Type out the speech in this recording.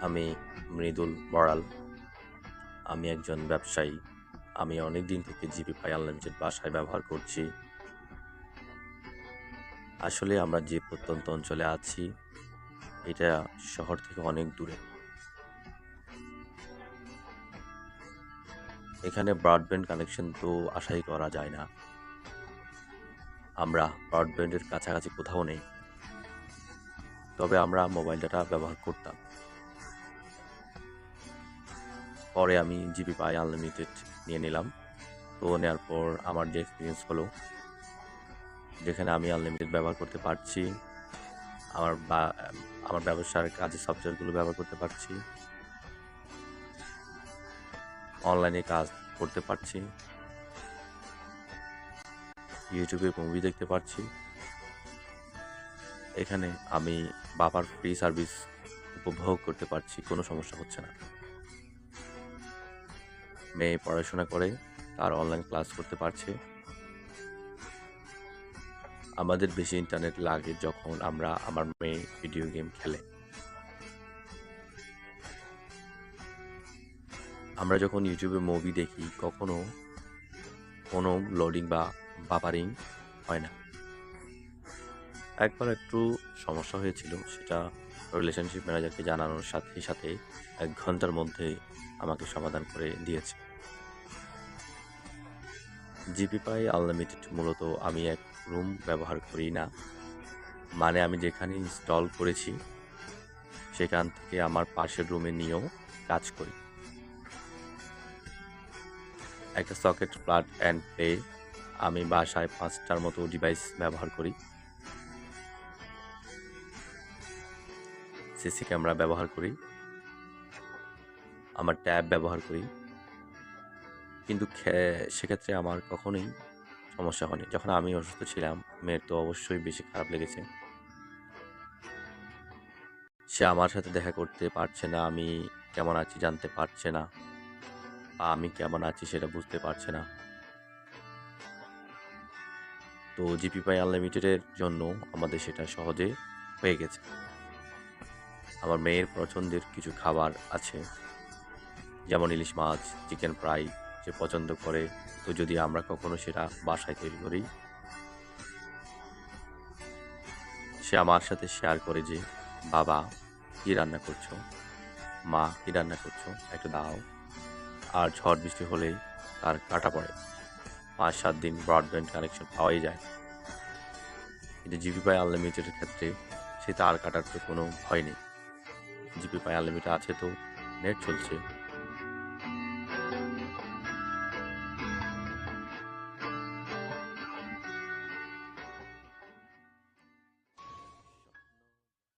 আমি মৃদুল বড়াল। আমি একজন ব্যবসায়ী। আমি অনেক দিন থেকে জিপি পাই আনলিমিটেড বাসায় ব্যবহার করছি। আসলে আমরা যে প্রত্যন্ত অঞ্চলে আছি, এটা শহর থেকে অনেক দূরে। এখানে ব্রডব্যান্ড কানেকশন তো আশাই করা যায় না। আমরা ব্রডব্যান্ডের কাছাকাছি কোথাও নেই। তবে আমরা মোবাইল ডাটা ব্যবহার করতাম। পরে আমি জিবি পাই আনলিমিটেড নিয়ে নিলাম। তো নেওয়ার পর আমার যে এক্সপিরিয়েন্স হলো, যেখানে আমি আনলিমিটেড ব্যবহার করতে পারছি, আমার বা, আমার ব্যবসার কাজের সফটওয়্যারগুলো ব্যবহার করতে পারছি অনলাইনে কাজ করতে পারছি ইউটিউবে মুভি দেখতে পারছি। এখানে আমি বাবার ফ্রি সার্ভিস উপভোগ করতে পারছি, কোনো সমস্যা হচ্ছে না। মেয়ে পড়াশোনা করে, তার অনলাইন ক্লাস করতে পারছে। আমাদের বেশি ইন্টারনেট লাগে যখন আমরা আমার মেয়ে ভিডিও গেম খেলে। আমরা যখন ইউটিউবে মুভি দেখি, কখনো কোনো লোডিং বা বাবারিং হয় না। একবার একটু সমস্যা হয়েছিল, সেটা রিলেশনশিপ ম্যানেজারকে জানানোর সাথে সাথে এক ঘণ্টার মধ্যে আমাকে সমাধান করে দিয়েছে। জিপি পাই আনলিমিটেড মূলত আমি এক রুম ব্যবহার করি না। মানে আমি যেখানে ইনস্টল করেছি, সেখান থেকে আমার পাশের রুমে নিয়েও কাজ করি। একটা সকেট প্লাগ অ্যান্ড প্লে আমি বাসায় পাঁচটার মতো ডিভাইস ব্যবহার করি। সিসি ক্যামেরা ব্যবহার করি। আমার ট্যাব ব্যবহার করি। কিন্তু সেক্ষেত্রে আমার কখনোই সমস্যা হয়নি। যখন আমি অসুস্থ ছিলাম, মেয়ের তো অবশ্যই বেশি খারাপ লেগেছে। সে আমার সাথে দেখা করতে পারছে না, আমি কেমন আছি জানতে পারছে না, বা আমি কেমন আছি সেটা বুঝতে পারছে না। তো জিপি পাই আনলিমিটেডের জন্য আমাদের সেটা সহজে হয়ে গেছে। আমার মেয়ের পছন্দের কিছু খাবার আছে, যেমন ইলিশ মাছ, চিকেন ফ্রাই সে পছন্দ করে, তো যদি আমরা কখনো সেটা বাসায় তৈরি করি? সে আমার সাথে শেয়ার করে যে, বাবা, কি রান্না করছ? মা, কি রান্না করছ? একটা দাও। আর ঝড় বৃষ্টি হলে তার কাটা পড়ে। পাঁচ, সাত দিন ব্রডব্যান্ড কানেকশন পাওয়াই যায়। কিন্তু জিবি পাই আনলিমিটেডের ক্ষেত্রে সে তার কাটার তো কোনো ভয় নেই। জিপি পাই আনলিমিটেড আছে তো নেট চলছে।